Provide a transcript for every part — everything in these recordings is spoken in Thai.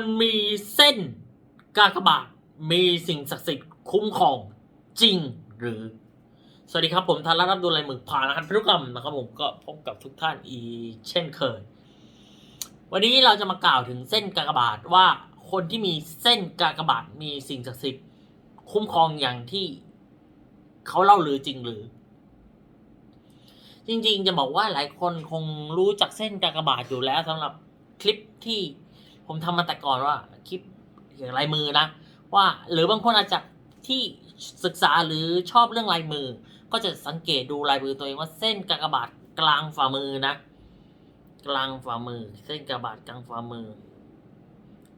มันมีเส้นกากบาทมีสิ่งศักดิ์สิทธิ์คุ้มครองจริงหรือ สวัสดีครับผมธารารับดูลายหมึกผ่านนะครับพุกรรมนะครับผมก็พบกับทุกท่านอีเช่นเคย วันนี้เราจะมากล่าวถึงเส้นกากบาทว่าคนที่มีเส้นกากบาทมีสิ่งศักดิ์สิทธิ์คุ้มครองอย่างที่เขาเล่าลือจริงหรือ จริงๆจะบอกว่าหลายคนคงรู้จักเส้นกากบาทอยู่แล้วสำหรับคลิปที่ ผมทำมาแต่ก่อนว่าคลิปเกี่ยวกับลายมือนะ ว่าหรือบางคนอาจจะที่ศึกษาหรือชอบเรื่องลายมือ ก็จะสังเกตดูลายมือตัวเองว่าเส้นกากบาทกลางฝ่ามือนะ กลางฝ่ามือ เส้นกากบาทกลางฝ่ามือ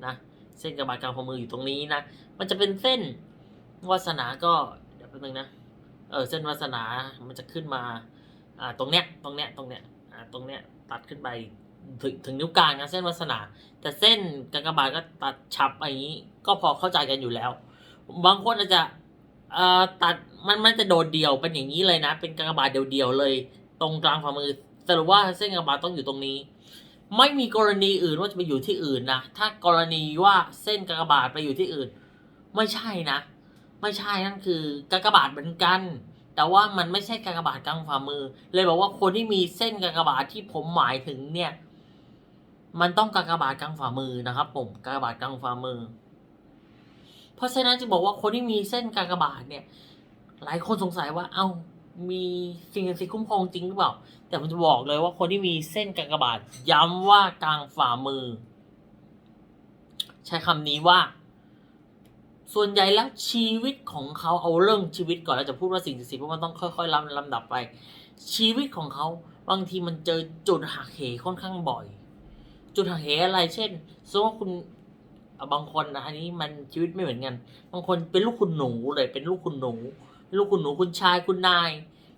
นะเส้นกากบาทกลางฝ่ามืออยู่ตรงนี้นะมันจะเป็นเส้นวาสนาก็เดี๋ยวแป๊บนึงนะเออเส้นวาสนามันจะขึ้นมาอ่าตรงเนี้ยตรงเนี้ยตรงเนี้ยอ่าตรงเนี้ยตัดขึ้นไป ถึงถึงนิ้วกลางนะเส้นวาสนา แต่เส้นกากบาทก็ตัดฉับอย่างนี้ ก็พอเข้าใจกันอยู่แล้ว บางคนอาจจะเอ่อตัดมันมันจะโดดเดี่ยวเป็นอย่างนี้เลยนะ เป็นกากบาทเดี่ยวๆเลย ตรงกลางฝ่ามือสรุปว่าเส้นกากบาทต้องอยู่ตรงนี้ ไม่มีกรณีอื่นว่าจะไปอยู่ที่อื่นนะถ้ากรณีว่าเส้นกากบาทไปอยู่ที่อื่น ไม่ใช่นะ ไม่ใช่นั่นคือกากบาทเหมือนกันแต่ว่ามันไม่ใช่กากบาทกลางฝ่ามือ เลยบอกว่าคนที่มีเส้นกากบาทที่ผมหมายถึงเนี่ย มันต้องกากบาทกลางฝ่ามือนะครับผมกากบาทกลางฝ่ามือ เพราะฉะนั้นจะบอกว่าคนที่มีเส้นกากบาทเนี่ย หลายคนสงสัยว่า เอ้ามีสิ่งศักดิ์สิทธิ์คุ้มครองจริงหรือเปล่า แต่ผมจะบอกเลยว่าคนที่มีเส้นกากบาทย้ำว่ากลางฝ่ามือ ใช้คำนี้ว่า ส่วนใหญ่แล้วชีวิตของเขาเอาเรื่องชีวิตก่อนเราจะพูดว่าสิ่งศักดิ์สิทธิ์เพราะมันต้องค่อยๆลำลำดับไป ชีวิตของเขาบางทีมันเจอจุดหักเหค่อนข้างบ่อย จุดหักเหอะไร เช่นสมมติว่าคุณบางคนนะอันนี้มันชีวิตไม่เหมือนกัน บางคนเป็นลูกคุณหนูเลยเป็นลูกคุณหนูลูกคุณหนูคุณชายคุณนาย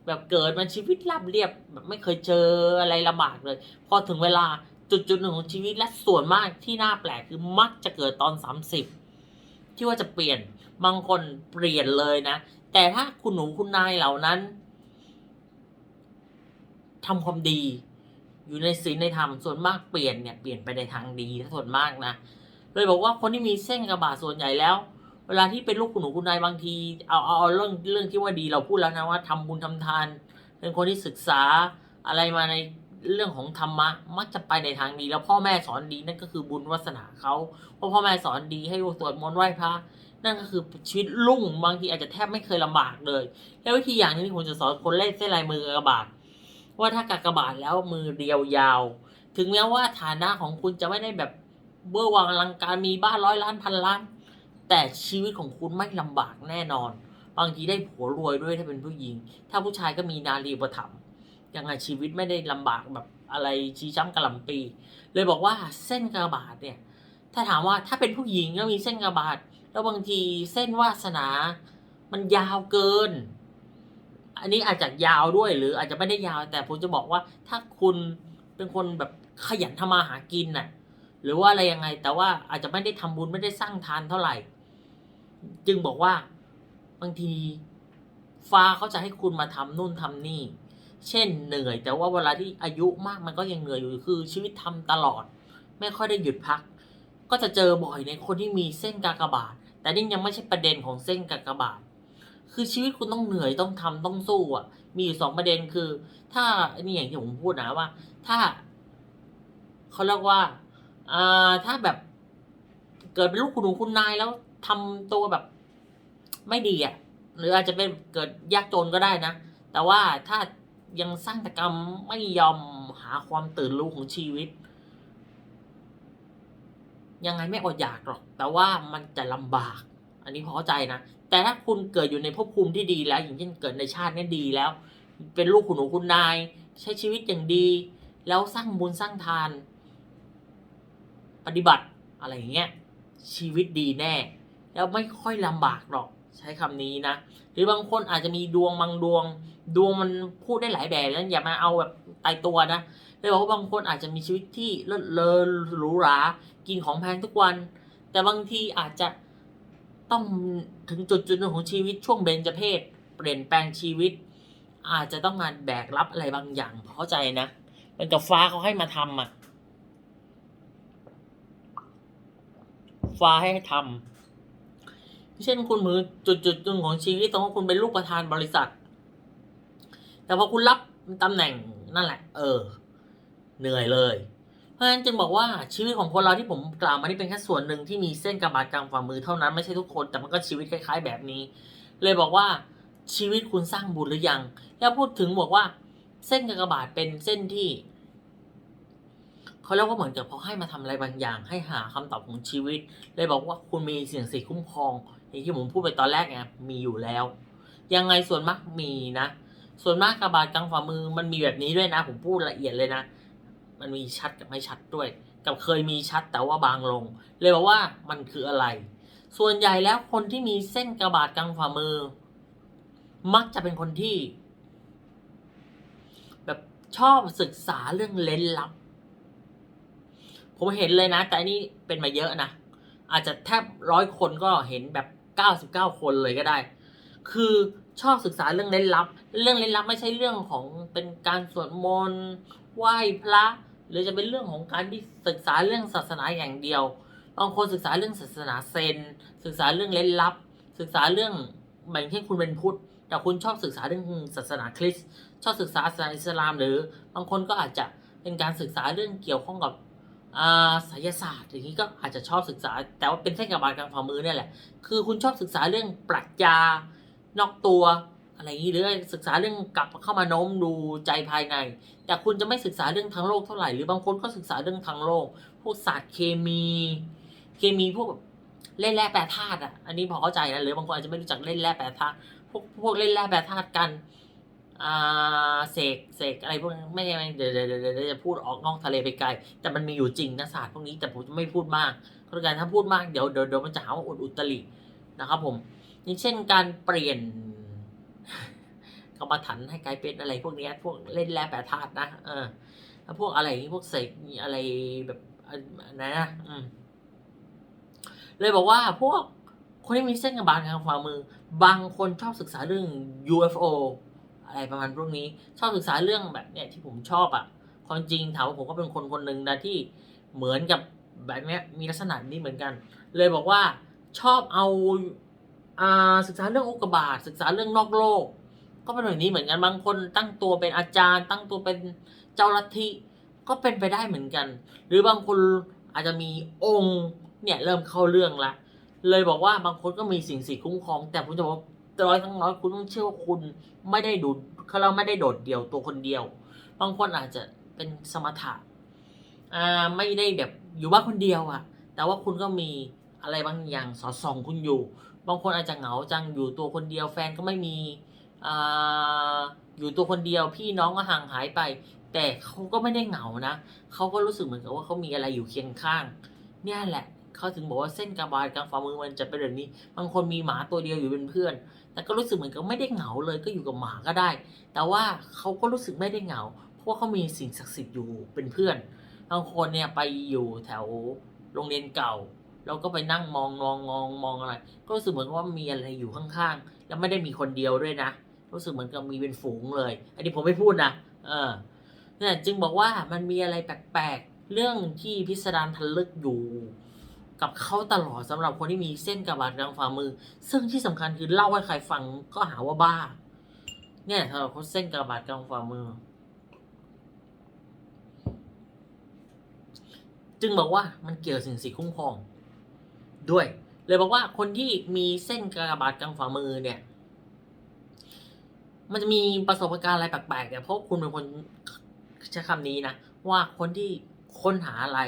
แบบเกิดมาชีวิตราบเรียบแบบไม่เคยเจออะไรลำบากเลย พอถึงเวลาจุดจุดหนึ่งของชีวิตและส่วนมากที่น่าแปลกคือมักจะเกิดตอน30ที่ว่าจะเปลี่ยนบางคนเปลี่ยนเลยนะ แต่ถ้าคุณหนูคุณนายเหล่านั้นทำความดี อยู่ในศีลในธรรมส่วนมากเปลี่ยนเนี่ยเปลี่ยนไปในทางดีส่วนมากนะเลยบอกว่าคนที่มีเส้นกระบาดส่วนใหญ่แล้ว เวลาที่เป็นลูกคุณหนูคุณนายบางทีเอาเอาเอาเรื่องเรื่องที่ว่าดีเราพูดแล้วนะว่าทำบุญทำทาน เป็นคนที่ศึกษาอะไรมาในเรื่องของธรรมะมักจะไปในทางดีแล้วพ่อแม่สอนดีนั่นก็คือบุญวาสนาเขาเพราะพ่อแม่สอนดีให้สวดมนต์ไหว้พระนั่นก็คือชีวิตรุ่งบางทีอาจจะแทบไม่เคยลำบากเลย แล้ววิธีอย่างนึงที่ผมจะสอนคนเล่นเส้นลายมือกากบาท ว่าถ้ากากบาทแล้วมือเรียวยาว ถึงแม้ว่าฐานะของคุณจะไม่ได้แบบเบอร์วังอลังการมีบ้านร้อยล้านพันล้าน แต่ชีวิตของคุณไม่ลำบากแน่นอน บางทีได้ผัวรวยด้วยถ้าเป็นผู้หญิง ถ้าผู้ชายก็มีนารีประถมยังไงชีวิตไม่ได้ลำบากแบบอะไรชี้ช้ำกระลำปี เลยบอกว่าเส้นกระบาดเนี่ย ถ้าถามว่าถ้าเป็นผู้หญิงแล้วมีเส้นกระบาด แล้วบางทีเส้นวาสนา มันยาวเกิน อันนี้อาจจะยาวด้วยหรืออาจจะไม่ได้ยาว แต่ผมจะบอกว่าถ้าคุณเป็นคนแบบขยันทำมาหากินน่ะ หรือว่าอะไรยังไง แต่ว่าอาจจะไม่ได้ทำบุญไม่ได้สร้างทานเท่าไหร่ จึงบอกว่าบางทีฟ้าเขาจะให้คุณมาทำนู่นทำนี่ เช่นเหนื่อย แต่ว่าเวลาที่อายุมากมันก็ยังเหนื่อยอยู่คือชีวิตทำตลอด ไม่ค่อยได้หยุดพัก ก็จะเจอบ่อยในคนที่มีเส้นกากบาท แต่นี่ยังไม่ใช่ประเด็นของเส้นกากบาท คือชีวิตคุณต้องเหนื่อยต้องทำต้องสู้อะ มีอยู่สองประเด็นคือ ถ้าอันนี้อย่างที่ผมพูดนะว่า ถ้าเขาเรียกว่าอ่าถ้าแบบ เกิดเป็นลูกคุณหนูคุณนายแล้วทำตัวแบบ ไม่ดีอะ หรืออาจจะเป็นเกิดยากจนก็ได้นะ แต่ว่าถ้ายังสร้างตกรรมไม่ยอมหาความตื่นรู้ของชีวิต ยังไงไม่อดอยากหรอก แต่ว่ามันจะลำบาก อันนี้พอเข้าใจนะ แต่ถ้าคุณเกิดอยู่ในภพภูมิที่ดีแล้ว อย่างเช่นเกิดในชาตินี้ดีแล้ว เป็นลูกคุณหนูคุณนาย ใช้ชีวิตอย่างดี แล้วสร้างบุญสร้างทาน ปฏิบัติอะไรอย่างเงี้ยชีวิตดีแน่ แล้วไม่ค่อยลำบากหรอกใช้คำนี้นะ หรือบางคนอาจจะมีดวงบางดวง ดวงมันพูดได้หลายแบบนั้นอย่ามาเอาแบบตายตัวนะเลยบอกว่าบางคนอาจจะมีชีวิตที่เลิศเลอหรูหรา กินของแพงทุกวัน แต่บางทีอาจจะ ต้องถึงจุดจุดหนึ่งของชีวิตช่วงเบญจเพศเปลี่ยนแปลงชีวิต อาจจะต้องงาแบกรับอะไรบางอย่างเข้าใจนะมันกับฟ้าเขาให้มาทำอะ ฟ้าให้ทำเช่นคุณมือจุดจุดหนึ่งของชีวิตตรงคุณเป็นลูกประธานบริษัท แต่พอคุณรับตำแหน่งนั่นแหละ เออ เหนื่อยเลย เพราะฉะนั้นจึงบอกว่าชีวิตของคนเราที่ผมกล่าวมานี่เป็นแค่ส่วนหนึ่งที่มีเส้นกระบาดกลางฝ่ามือเท่านั้นไม่ใช่ทุกคนแต่มันก็ชีวิตคล้าย ๆ แบบนี้ เลยบอกว่าชีวิตคุณสร้างบุญหรือยัง แล้วพูดถึงบอกว่า เส้นกระบาดเป็นเส้นที่เขาเรียกว่าเหมือนกับเขาให้มาทำอะไรบางอย่าง ให้หาคำตอบของชีวิต เลยบอกว่าคุณมีเสียงสีคุ้มครองอย่างที่ผมพูดไปตอนแรกไงมีอยู่แล้ว ยังไงส่วนมากมีนะ ส่วนมากกระบาดกลางฝ่ามือมันมีแบบนี้ด้วยนะ ผมพูดละเอียดเลยนะ มันมีชัดกับไม่ชัดด้วย กับเคยมีชัดแต่ว่าบางลง เลยบอกว่ามันคืออะไร ส่วนใหญ่แล้วคนที่มีเส้นกระบาดกลางฝ่ามือ มักจะเป็นคนที่ แบบชอบศึกษาเรื่องเล้นลับ ผมเห็นเลยนะ แต่อันนี้เป็นมาเยอะนะอาจจะแทบร้อยคนก็เห็นแบบเก้าสิบเก้าคนเลยก็ได้ คือชอบศึกษาเรื่องเล้นลับ เรื่องเล้นลับไม่ใช่เรื่องของเป็นการสวดมนต์ไหว้พระ หรือจะเป็นเรื่องของการที่ศึกษาเรื่องศาสนาอย่างเดียวบางคนศึกษาเรื่องศาสนาเซน ศึกษาเรื่องเล้นลับ ศึกษาเรื่องแบบเช่นคุณเป็นพุทธ แต่คุณชอบศึกษาเรื่องศาสนาคริสต์ชอบศึกษาศาสนาอิสลาม หรือบางคนก็อาจจะเป็นการศึกษาเรื่องเกี่ยวข้องกับอ่าไสยศาสตร์อย่างนี้ก็อาจจะชอบศึกษา แต่ว่าเป็นเส้นกระบาดกลางฝ่ามือเนี่ยแหละคือคุณชอบศึกษาเรื่องปรัชญานอกตัว อะไรอย่างนี้หรือศึกษาเรื่องกลับเข้ามาโน้มดูใจภายใน แต่คุณจะไม่ศึกษาเรื่องทางโลกเท่าไหร่หรือบางคนก็ศึกษาเรื่องทางโลก พวกศาสตร์เคมี เคมีพวกแบบเล่นแร่แปรธาตุอะอันนี้พอเข้าใจนะหรือบางคนอาจจะไม่รู้จักเล่นแร่แปรธาตุพวกพวกเล่นแร่แปรธาตุกันอ่าเสกเสกอะไรพวกนั้ไม่ใช่เดี๋ยวเดี๋ยวเดี๋ยวเดี๋ยวจะพูดออกนอกทะเลไปไกล แต่มันมีอยู่จริงนะศาสตร์พวกนี้แต่ผมจะไม่พูดมากเพราะการถ้าพูดมากเดี๋ยวเดี๋ยวเดี๋ยวมันจะหาว่าอุดอุตรินะครับผมอย่างเช่นการเปลี่ยน กรรมฐานให้กลายเป็นอะไรพวกนี้พวกเล่นแร่แปรธาตุนะเออแล้วพวกอะไรพวกเสกอะไรแบบนั้นะอืมเลยบอกว่าพวกคนที่มีเส้นกระบาลทางฝ่ามือ บางคนชอบศึกษาเรื่อง UFO อะไรประมาณพวกนี้ ชอบศึกษาเรื่องแบบเนี้ยที่ผมชอบอะ่ะความจริงถามว่าผมก็เป็นคนคนหนึ่งนะที่เหมือนกับแบบเนี้ยมีลักษณะนี้เหมือนกัน เลยบอกว่าชอบเอา ศึกษาเรื่องอุกกาบาตศึกษาเรื่องนอกโลก ก็เป็นแบบนี้เหมือนกันบางคนตั้งตัวเป็นอาจารย์ ตั้งตัวเป็นเจ้าลัทธิก็เป็นไปได้เหมือนกัน หรือบางคนอาจจะมีองค์เนี่ยเริ่มเข้าเรื่องละเลยบอกว่าบางคนก็มีสิ่งสิ่คุ้มครอง แต่ผมจะบอกร้อยทั้งร้อยคุณต้องเชื่อว่าคุณไม่ได้ดูเขาเราไม่ได้โดดเดี่ยวตัวคนเดียว บางคนอาจจะเป็นสมถะอ่าไม่ได้แบบอยู่บ้านคนเดียวอะแต่ว่าคุณก็มีอะไรบางอย่างสอดส่องคุณอยู่ บางคนอาจจะเหงาจังอยู่ตัวคนเดียวแฟนก็ไม่มีอ่าอยู่ตัวคนเดียวพี่น้องก็ห่างหายไป แต่เขาก็ไม่ได้เหงานะเขาก็รู้สึกเหมือนกับว่าเขามีอะไรอยู่เคียงข้าง เนี่ยแหละเขาถึงบอกว่าเส้นกระบาลกลางฝ่ามือมันจะเป็นแบบนี้ บางคนมีหมาตัวเดียวอยู่เป็นเพื่อน แต่ก็รู้สึกเหมือนกับไม่ได้เหงาเลยก็อยู่กับหมาก็ได้ แต่ว่าเขาก็รู้สึกไม่ได้เหงา เพราะว่าเขามีสิ่งศักดิ์สิทธิ์อยู่เป็นเพื่อน บางคนเนี่ยไปอยู่แถวโรงเรียนเก่า แล้วก็ไปนั่งมองมองมองมองอะไร ก็รู้สึกเหมือนว่ามีอะไรอยู่ข้างๆ แล้วไม่ได้มีคนเดียวด้วยนะ รู้สึกเหมือนกับมีเป็นฝูงเลย อันนี้ผมไม่พูดนะเออเนี่ยจึงบอกว่ามันมีอะไรแปลกๆ เรื่องที่พิสดารทะลึกอยู่ กับเขาตลอดสำหรับคนที่มีเส้นกระบาดกลางฝ่ามือ ซึ่งที่สำคัญคือเล่าให้ใครฟังก็หาว่าบ้า เนี่ยสำหรับคนเส้นกระบาดกลางฝ่ามือจึงบอกว่ามันเกี่ยวกับสิ่งสิ่งคุ้มครอง ด้วย เลยบอกว่าคนที่มีเส้นกระบาดกลางฝ่ามือเนี่ย มันจะมีประสบการณ์อะไรแปลกๆเนี่ยเพราะคุณเป็นคนใช้คำนี้นะ ว่าคนที่ค้นหาอะไร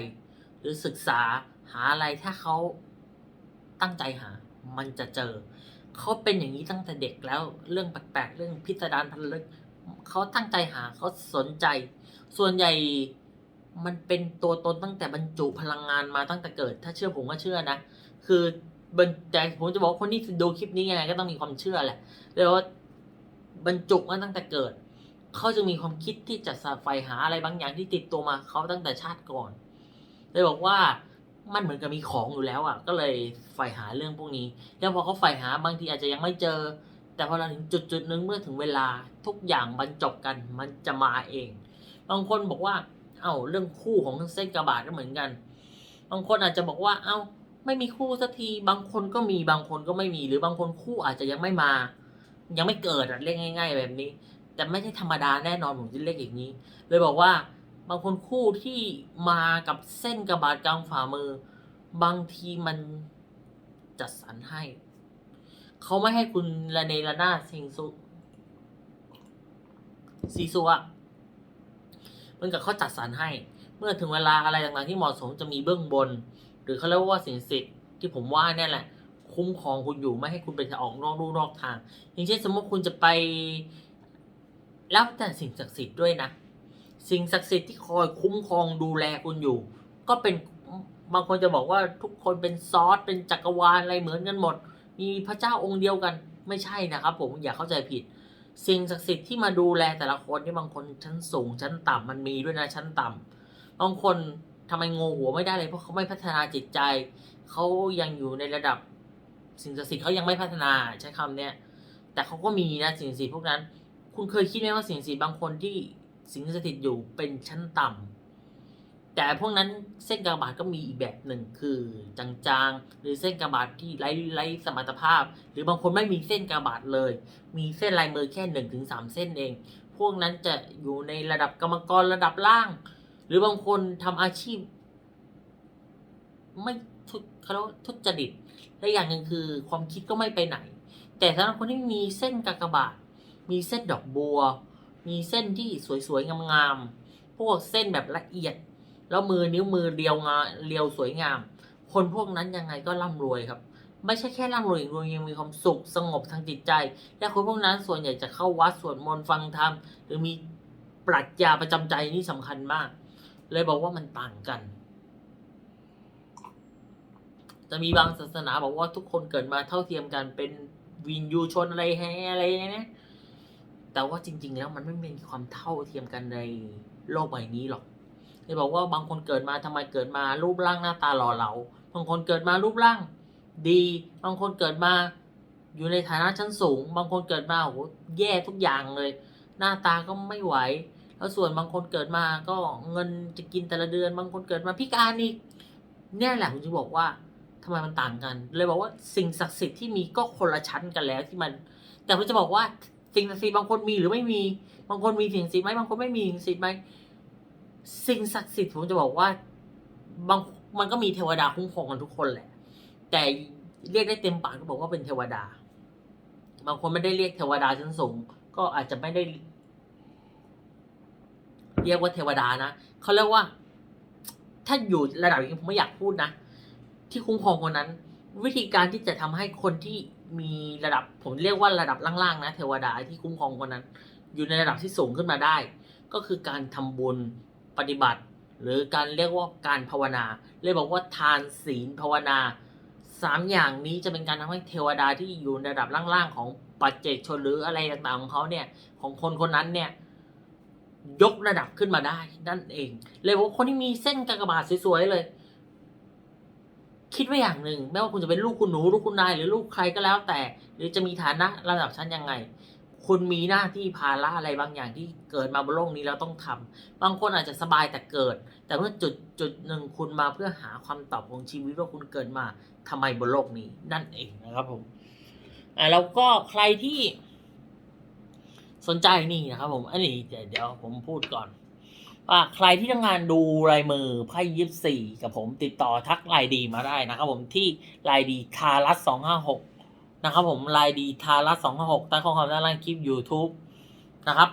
หรือศึกษาหาอะไรถ้าเขาตั้งใจหา มันจะเจอ เขาเป็นอย่างนี้ตั้งแต่เด็กแล้วเรื่องแปลกๆ เรื่องพิสดารพันลึกเขาตั้งใจหาเขาสนใจ ส่วนใหญ่มันเป็นตัวตนตั้งแต่บรรจุพลังงานมาตั้งแต่เกิด ถ้าเชื่อผมก็เชื่อนะ คือแต่ผมจะบอกคนที่ดูคลิปนี้ยังไงก็ต้องมีความเชื่อแหละแล้วาบรรจุมาตั้งแต่เกิด เขาจะมีความคิดที่จะใฝ่หาอะไรบางอย่างที่ติดตัวมาเขาตั้งแต่ชาติก่อนเลยบอกว่ามันเหมือนกับมีของอยู่แล้วอะ ก็เลยใฝ่หาเรื่องพวกนี้ แล้วพอเขาใฝ่หาบางทีอาจจะยังไม่เจอ แต่พอเราถึงจุดจุดนึงเมื่อถึงเวลาทุกอย่างบรรจบกันมันจะมาเอง บางคนบอกว่า เอ้าเรื่องคู่ของเส้นกระบาดก็เหมือนกัน บางคนอาจจะบอกว่า เอ้า ไม่มีคู่สักที บางคนก็มีบางคนก็ไม่มี หรือบางคนคู่อาจจะยังไม่มา ยังไม่เกิดอะเรียกง่าย ๆ แบบนี้ แต่ไม่ใช่ธรรมดาแน่นอนผมจะเรียกอย่างนี้ เลยบอกว่า บางคนคู่ที่มากับเส้นกระบาดกลางฝ่ามือ บางทีมันจัดสรรให้ เขาไม่ให้คุณระเนระนาเซงซุซีซัวเหมือนกับเขาจัดสรรให้ เมื่อถึงเวลาอะไรต่างๆที่เหมาะสมจะมีเบื้องบน รือเขาเรียกว่าสิ่งศักดิ์สิทธิ์ที่ผมว่าเนี่ยแหละ คุ้มครองคุณอยู่ไม่ให้คุณไปออกนอกลู่นอกทาง อย่างเช่นสมมติคุณจะไปแล้วแต่สิ่งศักดิ์สิทธิ์ด้วยนะ สิ่งศักดิ์สิทธิ์ที่คอยคุ้มครองดูแลคุณอยู่ ก็เป็นบางคนจะบอกว่าทุกคนเป็นซอสเป็นจักรวาลอะไรเหมือนกันหมด มีพระเจ้าองค์เดียวกันไม่ใช่นะครับ ผมอย่าเข้าใจผิด สิ่งศักดิ์สิทธิ์ที่มาดูแลแต่ละคนที่บางคนชั้นสูงชั้นต่ำมันมีด้วยนะชั้นต่ำบางคน ทำไมงงหัวไม่ได้เลยเพราะเขาไม่พัฒนาจิตใจ เขายังอยู่ในระดับสิ่งศักดิ์สิทธิ์เขายังไม่พัฒนาใช้คำเนี้ยแต่เขาก็มีนะสิ่งศักดิ์สิทธิ์พวกนั้น คุณเคยคิดไหมว่าสิ่งศักดิ์สิทธิ์บางคนที่สิ่งศักดิ์สถิตอยู่เป็นชั้นต่ำแต่พวกนั้นเส้นกระบาดก็มีอีกแบบหนึ่งคือจางๆ หรือเส้นกระบาดที่ไร้ไร้สมรรถภาพ หรือบางคนไม่มีเส้นกระบาดเลย มีเส้นลายมือแค่หนึ่งถึงสามเส้นเอง พวกนั้นจะอยู่ในระดับกรรมกรระดับล่าง หรือบางคนทำอาชีพ ไม่ทุจเขาเรียกทุจริตและอย่างหนึ่งคือ ความคิดก็ไม่ไปไหน แต่สำหรับคนที่มีเส้นกากบาท มีเส้นดอกบัว มีเส้นที่สวยๆงามๆพวกเส้นแบบละเอียด แล้วมือนิ้วมือเรียวงาเรียวสวยงาม คนพวกนั้นยังไงก็ร่ำรวยครับไม่ใช่แค่ร่ำรวยอย่างเดียวยังมีความสุขสงบทางจิตใจ และคนพวกนั้นส่วนใหญ่จะเข้าวัดสวดมนต์ฟังธรรมหรือมีปรัชญาประจำใจนี่สำคัญมาก เลยบอกว่ามันต่างกัน จะมีบางศาสนาบอกว่าทุกคนเกิดมาเท่าเทียมกันเป็นวินยูชนอะไรแฮอะไรเนี่ยแต่ว่าจริง ๆ แล้วมันไม่มีความเท่าเทียมกันในโลกใบนี้หรอกเลยบอกว่าบางคนเกิดมาทำไมเกิดมารูปร่างหน้าตาหล่อเหลาบางคนเกิดมารูปร่างดี บางคนเกิดมาอยู่ในฐานะชั้นสูง บางคนเกิดมาโหแย่ทุกอย่างเลย หน้าตาก็ไม่ไหว แล้วส่วนบางคนเกิดมาก็เงินจะกินแต่ละเดือน บางคนเกิดมาพิการอีกเนี่ยแหละผมจะบอกว่าทำไมมันต่างกัน เลยบอกว่าสิ่งศักดิ์สิทธิ์ที่มีก็คนละชั้นกันแล้วที่มัน แต่ผมจะบอกว่าสิ่งศักดิ์สิทธิ์บางคนมีหรือไม่มี บางคนมีสิ่งศักดิ์สิทธิ์ไหมบางคนไม่มีสิ่งศักดิ์สิทธิ์ไหมสิ่งศักดิ์สิทธิ์ผมจะบอกว่าบางมันก็มีเทวดาคุ้มครองกันทุกคนแหละ แต่เรียกได้เต็มปากก็บอกว่าเป็นเทวดา บางคนไม่ได้เรียกเทวดาชั้นสูง ก็อาจจะไม่ได้ เรียกว่าเทวดานะเขาเรียกว่า ถ้าอยู่ระดับนี้ผมไม่อยากพูดนะ ที่คุ้มครองคนนั้น วิธีการที่จะทำให้คนที่มีระดับ ผมเรียกว่าระดับล่างๆนะเทวดาที่คุ้มครองคนนั้น อยู่ในระดับที่สูงขึ้นมาได้ ก็คือการทำบุญปฏิบัติ หรือการเรียกว่าการภาวนาเลยบอกว่าทานศีลภาวนาสามอย่างนี้จะเป็นการทำให้เทวดาที่อยู่ในระดับล่างๆของปัจเจกชนหรืออะไรต่างๆของเขาเนี่ย ของคนคนนั้นเนี่ย ยกระดับขึ้นมาได้ นั่นเอง เลยบอกว่าคนที่มีเส้นกากบาทสวยๆเลย คิดไว้อย่างหนึ่งไม่ว่าคุณจะเป็นลูกคุณหนูลูกคุณนายหรือลูกใครก็แล้วแต่ หรือจะมีฐานะระดับชั้นยังไง คุณมีหน้าที่ภาระอะไรบางอย่างที่เกิดมาบนโลกนี้แล้วต้องทำบางคนอาจจะสบายแต่เกิด แต่เมื่อจุดจุดหนึ่งคุณมาเพื่อหาความตอบของชีวิตว่าคุณเกิดมาทำไมบนโลกนี้ นั่นเองนะครับผมอ่าแล้วก็ใครที่ สนใจนี่นะครับผม อันนี้เดี๋ยวผมพูดก่อนว่าใครที่ต้องการดูลายมือไพ่ยิปสี่กับผมติดต่อทักไลน์ดีมาได้นะครับผมที่ไลน์ดีทารัสสองห้าหกนะครับผมไลน์ดีทารัสสองห้าหกใต้ข้อความด้านล่างคลิป YouTube นะครับ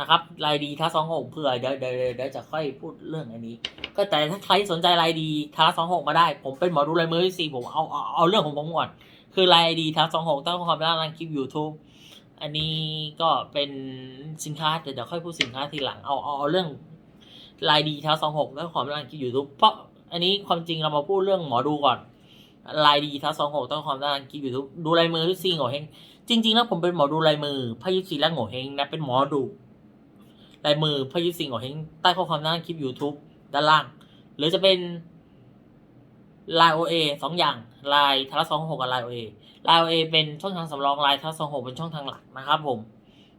นะครับไลน์ดีทาสองหกเพื่อเดี๋ยวเดี๋ยวเดี๋ยวจะค่อยพูดเรื่องอันนี้ ก็แต่ถ้าใครสนใจไลน์ดีทารัสสองหกมาได้ ผมเป็นหมอดูลายมือสี่ผมเอาเอาเอาเรื่องของผมก่อนคือไลน์ดีทารัสสองหกใต้ข้อความด้านล่างคลิป YouTube อันนี้ก็เป็นสินค้าแต่เดี๋ยวค่อยพูดสินค้าทีหลังเอาเอาเอาเรื่องลายดีเท้าสองหกแล้วความร่างคิดอยู่ทุกเพราะอันนี้ความจริงเรามาพูดเรื่องหมอดูก่อนลายดีเท้าสองหกต้องความร่างคิดอยู่ทุกดูลายมือที่ซีโง่เฮงจริง ๆ แล้วผมเป็นหมอดูลายมือพยิปซีและโง่เฮงนะเป็นหมอดูลายมือพยิปซีโง่เฮงใต้ข้อความด้านคลิปยูทูบด้านล่าง หรือจะเป็นลายโอเอสองอย่างลายทาร์สองหกกับลายโอเอ ลน์เอเป็นช่องทางสำรองไลน์ทัสองหกเป็นช่องทางหลักนะครับผม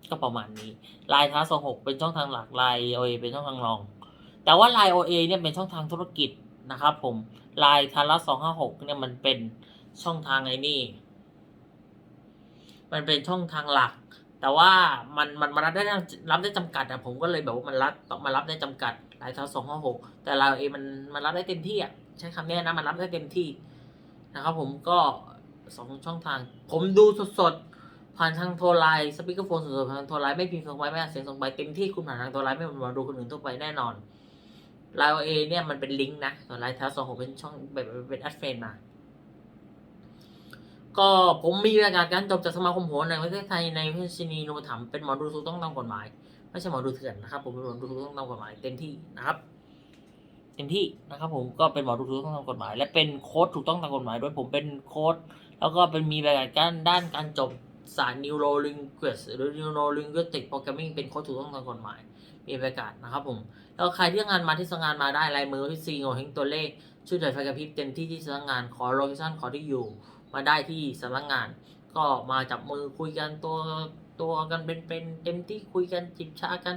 ก็ประมาณนี้ไลน์ทัสองหกเป็นช่องทางหลักไลน์โอเอเป็นช่องทางรอง แต่ว่าไลน์โอเอเนี่ยเป็นช่องทางธุรกิจนะครับผมลายทาระสองห้าหกเนี่ยมันเป็นช่องทางไอ้นี่ มันเป็นช่องทางหลัก แต่ว่ามันมันมันรับได้รับได้จำกัดอะผมก็เลยแบบว่ามันรับต้องมารับได้จำกัดลายทาสองห้าหกแต่ลายเอมันมันรับได้เต็มที่อะใช้คำนี้นะมันรับได้เต็มที่นะครับผมก็ สองช่องทาง ผมดูสดๆ ผ่านทางโทรไลน์สปีกเกอร์โฟนสดๆผ่านทางโทรไลน์ไม่พิมพ์ส่งไปไม่อัดเสียงส่งไปเต็มที่คุณผ่านทางโทรไลน์ไม่เหมือดูคนอื่นทั่วไปแน่นอนไลน์เอเนี่ยมันเป็นลิงก์นะส่วนไลน์ทัสสองผมเป็นช่องแบบเป็นแอดเฟนมาก็ผมมีประกาศการจบจากสมาคมโหรในประเทศไทยในพิชนีนุปถัมเป็นหมอดูถูกต้องตามกฎหมาย ไม่ใช่หมอดูเถื่อนนะครับ ผมเป็นหมอดูถูกต้องตามกฎหมายเต็มที่นะครับเต็มที่นะครับ ผมก็เป็นหมอดูถูกต้องตามกฎหมาย และเป็นโค้ดถูกต้องตามกฎหมายด้วยผมเป็นโค้ด แล้วก็เป็นมีประกาศการด้านการจบศาร์ neuro linguist หรือ neuro linguistic programming เป็นโค้ดถูกต้องตามกฎหมาย มีประกาศนะครับผม แล้วใครที่งานมาที่สำนักงานมาได้ลายมือที่ซีโงเฮงตัวเลขช่วยจ่ายไฟกระพริบเต็มที่ที่สำนักงานขอโลเคชั่นขอที่อยู่ มาได้ที่สำนักงาน ก็มาจับมือคุยกันตัวตัวกันเป็นเป็นเต็มที่คุยกันจิบชากัน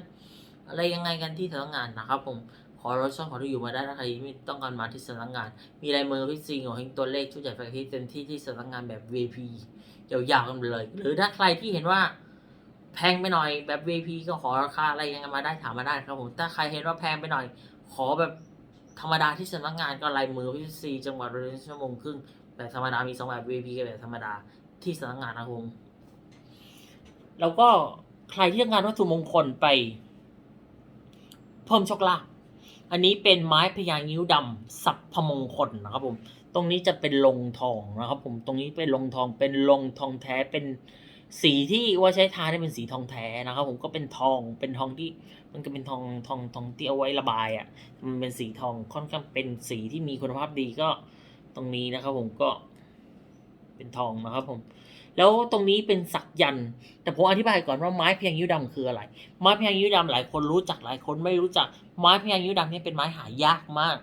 อะไรยังไงกันที่สำนักงานนะครับผม ขอโลเคชั่นขอที่อยู่มาได้ถ้าใครไม่ต้องการมาที่สำนักงาน มีลายมือพี่ซีโงเฮงตัวเลขช่วยจ่ไฟกระพริบเต็มที่ที่สำนักงานแบบ VP ยาวๆกันเลย หรือถ้าใครที่เห็นว่าแพงไปหน่อยแบบ VP ก็ขอราคาอะไรยังไงมาได้ถามมาได้ครับผม ถ้าใครเห็นว่าแพงไปหน่อย ขอแบบธรรมดาที่สำนักงานก็ลายมือพี่ซีจังหวัดเรียนชั่วโมงครึ่งแบบธรรมดามีสองแบบ VP กับแบบธรรมดาที่สำนักงานนะครับผมแล้วก็ใครที่ต้องการวัตถุมงคลไป เพิ่มโชคลาภ อันนี้เป็นไม้พญางิ้วดำสัพพมงคลนะครับผม ตรงนี้จะเป็นลงทองนะครับผม ตรงนี้เป็นลงทอง เป็นลงทองแท้ เป็นสีที่ว่าใช้ทาได้เป็นสีทองแท้นะครับ ผมก็เป็นทอง เป็นทองที่มันก็เป็นทองทองทองที่เอาไว้ระบายอะ่ะ มันเป็นสีทองค่อนข้างเป็นสีที่มีคุณภาพดีก็ตรงนี้นะครับผมก็เป็นทองนะครับผม แล้วตรงนี้เป็นสักยัน แต่ผมอธิบายก่อนว่าไม้พยางยิ้วดำคืออะไร ไม้พยางยิ้วดำหลายคนรู้จักหลายคนไม่รู้จัก ไม้พยางยิ้วดำเนี่ยเป็นไม้หายากมาก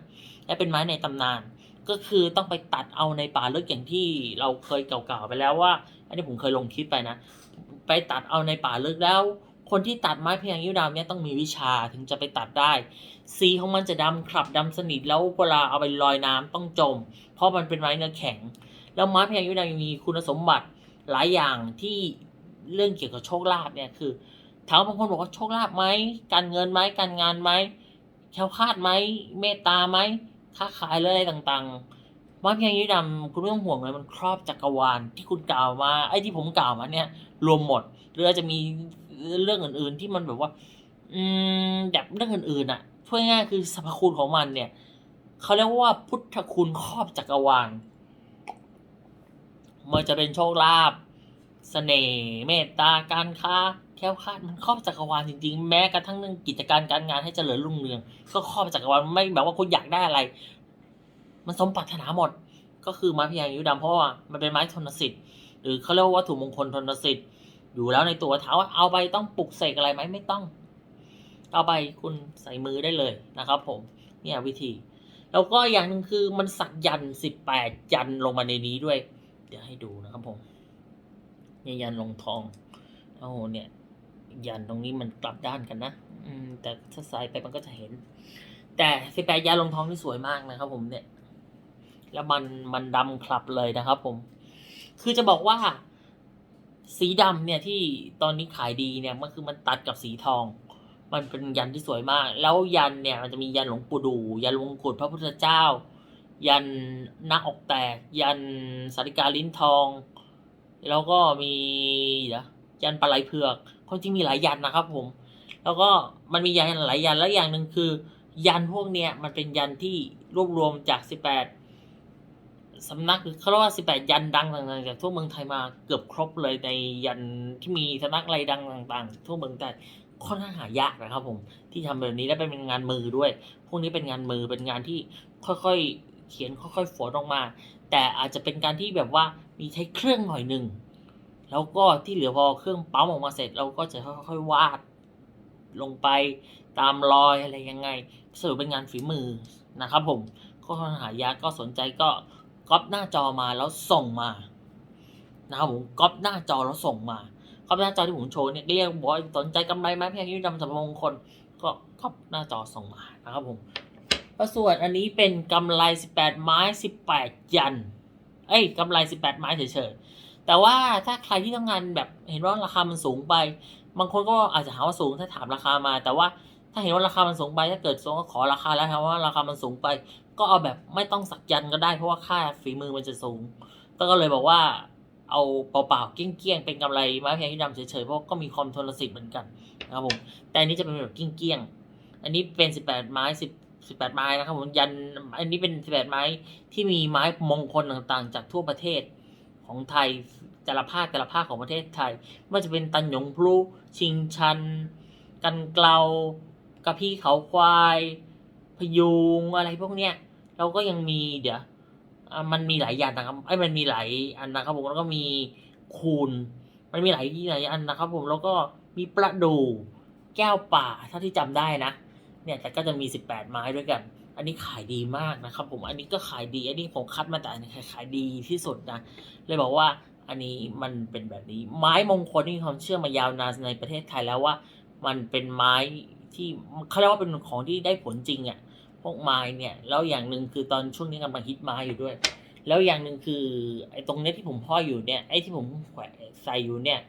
และเป็นไม้ในตำนาน ก็คือต้องไปตัดเอาในป่าลึกอย่างที่เราเคยเก่าๆไปแล้วว่า อันนี้ผมเคยลงคลิปไปนะ ไปตัดเอาในป่าลึกแล้ว คนที่ตัดไม้พยางยิ้วดำเนี่ยต้องมีวิชาถึงจะไปตัดได้ สีของมันจะดำคลับดำสนิทแล้วเวลาเอาไปลอยน้ำต้องจม เพราะมันเป็นไม้เนื้อแข็ง แล้วไม้พยางยิ้วดำยังมีคุณสมบัติ หลายอย่างที่เรื่องเกี่ยวกับโชคลาภเนี่ยคือถามบางคนบอกว่าโชคลาภไหมการเงินไหมการงานไหมแควคลาดไหมเมตตาไหมค้าขายออะไรต่างๆไม้พยงยิ้วดำคุณไม่ต้องห่วงเลยมันครอบจักรวาลที่คุณกล่าวมาไอ้ที่ผมกล่าวมาเนี่ย รวมหมดหรืออาจจะมีเรื่องอื่นๆที่มันแบบว่า อืมแบบเรื่องอื่นๆอะพูดง่ายๆคือสรรพคุณของมันเนี่ยเขาเรียกว่าพุทธคุณครอบจักรวาล มันจะเป็นโชคลาภเสน่ห์เมตตาการค้าแค้วคาดมันครอบจักรวาลจริงๆ แม้กระทั่งเรื่องกิจการการงานให้เจริญรุ่งเรือง ก็ครอบจักรวาลไม่แบบว่าคุณอยากได้อะไร มันสมปรารถนาหมด ก็คือไม้พยางค์ยิ้วดำเพราะว่ามันเป็นไม้ทนสิทธิ์หรือเขาเรียกว่าวัตถุมงคลทนสิทธิ์อยู่แล้วในตัวถามว่าเอาไปต้องปลุกเสกอะไรไหมไม่ต้อง เอาไปคุณใส่มือได้เลยนะครับ ผมเนี่ยวิธี แล้วก็อย่างหนึ่งคือมันสักยันสิบแปดยันลงมาในนี้ด้วย เดี๋ยวให้ดูนะครับผมเนี่ยยันลงทองโอ้โหเนี่ย ยันตรงนี้มันกลับด้านกันนะอืมแต่ถ้าใส่ไปมันก็จะเห็น แต่สิแปยันลงทองนี่สวยมากนะครับ ผมเนี่ย แล้วมันมันดำคลับเลยนะครับ ผม คือจะบอกว่า สีดำเนี่ยที่ตอนนี้ขายดีเนี่ยมันคือมันตัดกับสีทองมันเป็นยันที่สวยมาก แล้วยันเนี่ยมันจะมียันหลวงปู่ดู ยันหลวงกุฎพระพุทธเจ้า ยันหน้าอกแตก ยันสาริกาลิ้นทอง แล้วก็มีเดี๋ยวยันปลาไหลเผือกความจริงมีหลายยันนะครับผม แล้วก็มันมียันหลายยันแล้วอย่างหนึ่งคือ ยันพวกเนี้ยมันเป็นยันที่รวบรวมจากสิบแปดสำนักเขาเรียกว่าสิบแปดยันดังต่างๆจากทั่วเมืองไทยมาเกือบครบเลยในยันที่มีสำนักอะไรดังต่างๆจากทั่วเมืองไทยค่อนข้างหายากนะครับผมที่ทำแบบนี้และเป็นงานมือด้วย พวกนี้เป็นงานมือเป็นงานที่ค่อยๆ เขียนค่อยๆฝนออกมา แต่อาจจะเป็นการที่แบบว่ามีใช้เครื่องหน่อยหนึ่งแล้วก็ที่เหลือพอเครื่องปั๊มออกมาเสร็จเราก็จะค่อยๆวาดลงไปตามรอยอะไรยังไงสรุปเป็นงานฝีมือนะครับผมก็คนข้างหายากก็สนใจก็ก๊อปหน้าจอมาแล้วส่งมานะครับผมก๊อปหน้าจอแล้วส่งมาก๊อปหน้าจอที่ผมโชว์เนี่ยเรียกบอกสนใจกำไรไหมเพียงยืดดำสำหรับมงคลก็ก๊อปหน้าจอส่งมานะครับผม แล้วส่วนอันนี้เป็นกำไร 18 ไม้ 18 ยัน เอ้ยกำไร 18 ไม้เฉยๆ แต่ว่าถ้าใครที่ต้องการแบบเห็นว่าราคามันสูงไป บางคนก็อาจจะหาว่าสูงถ้าถามราคามา แต่ว่าถ้าเห็นว่าราคามันสูงไปถ้าเกิดทรงก็ขอราคาแล้วครับว่าราคามันสูงไป ก็เอาแบบไม่ต้องสักยันก็ได้เพราะว่าค่าฝีมือมันจะสูง ก็เลยบอกว่าเอาเปล่าๆเกี้ยงๆเป็นกำไรไม้แพงที่ดำเฉยๆเพราะก็มีความทนสิทธิ์เหมือนกันนะครับผมแต่อันนี้จะเป็นแบบเกี้ยงๆอันนี้เป็น 18 ไม้ 10 18ไม้นะครับผมยันอันนี้เป็น18ไม้ที่มีไม้มงคลต่างๆ จากทั่วประเทศของไทยแต่ละภาคแต่ละภาคของประเทศไทยไม่ว่าจะเป็นตันหยงพลูชิงชัน กันเกลากระพี่เขาควายพยุงอะไรพวกเนี้ยเราก็ยังมีเดี๋ยวมันมีหลายอย่างนะครับไอ้มันมีหลายอันนะครับผมแล้วก็มีคูณ มันมีหลายหลายอันนะครับผมแล้วก็มีประดูแก้วป่าถ้าที่จำได้นะ เนี่ยแต่ก็จะมี 18 ไม้ด้วยกัน อันนี้ขายดีมากนะครับ ผมอันนี้ก็ขายดี อันนี้ผมคัดมาแต่อันนี้ขายดีที่สุดนะเลยบอกว่าอันนี้มันเป็นแบบนี้ ไม้มงคลที่ความเชื่อมายาวนานในประเทศไทยแล้วว่า มันเป็นไม้ที่เขาเรียกว่าเป็นของที่ได้ผลจริงอะ่ะพวกไม้เนี่ยแล้วอย่างหนึ่งคือตอนช่วงนี้กำลังฮิตไม้อยู่ด้วย แล้วอย่างหนึ่งคือไอ้ตรงเนี้ยที่ผมพ่ออยู่เนี่ยไอ้ที่ผมแขวนใส่อยู่เนี่ย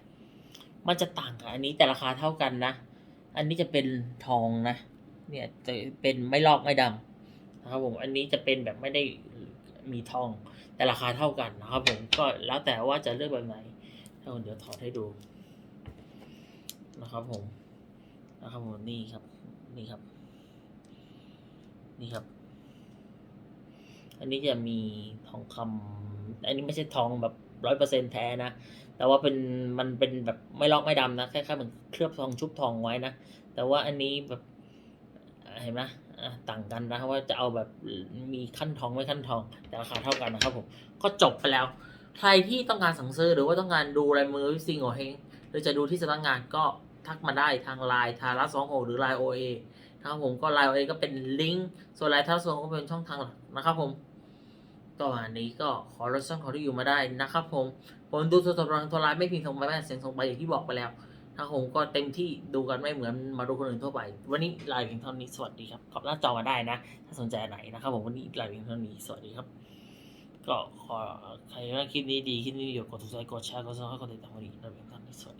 มันจะต่างกับอันนี้แต่ราคาเท่ากันนะ อันนี้จะเป็นทองนะ เนี่ยจะเป็นไม่ลอกไม่ดำนะครับผมอันนี้จะเป็นแบบไม่ได้มีทองแต่ราคาเท่ากันนะครับผมก็แล้วแต่ว่าจะเลือกแบบไหนเอาเดี๋ยวถอดให้ดูนะครับผมนะครับผมนี่ครับนี่ครับ นี่ครับ อันนี้จะมีทองคำอันนี้ไม่ใช่ทองแบบร้อยเปอร์เซ็นแท้นะ แต่ว่าเป็นมันเป็นแบบไม่ลอกไม่ดำนะคล้ายๆเหมือนเคลือบทองชุบทองไว้นะ แต่ว่าอันนี้แบบ เห็นไหมอะต่างกันนะครับว่าจะเอาแบบมีขั้นทองไม่ขั้นทอง แต่ราคาเท่ากันนะครับผมก็จบไปแล้ว ใครที่ต้องการสั่งซื้อหรือว่าต้องการดูลายมือวิซิงโอเฮงหรือจะดูที่สำนักงานก็ทักมาได้ทางไลน์ทาระสองหหรือไลน์โอเอนะครับผมก็ไลน์โอเอก็เป็นลิงก์ส่วนไลน์ทาระสองก็เป็นช่องทางหลักนะครับผมก็อันนี้ก็ขอรับช่องขอที่อยู่มาได้นะครับผมผมดูสดๆทางโทรไลน์ไม่พิมพ์ส่งไปไม่เสียงส่งไปอย่างที่บอกไปแล้ว นะครับผมก็เต็มที่ดูกันไม่เหมือนมาดูคนอื่นทั่วไป วันนี้ลายเพียงเท่านี้สวัสดีครับขอบหน้าจอมาได้นะ ถ้าสนใจไหนนะครับผมวันนี้ลายเพียงเท่านี้สวัสดีครับ ก็ขอใครว่าคลิปนี้ดีคลิปนี้ดีอย่ากดถูกใจกดแชร์กดซับสไครต์กดติดตามวันนี้ลน์เพียงเท่านี้สวัสดี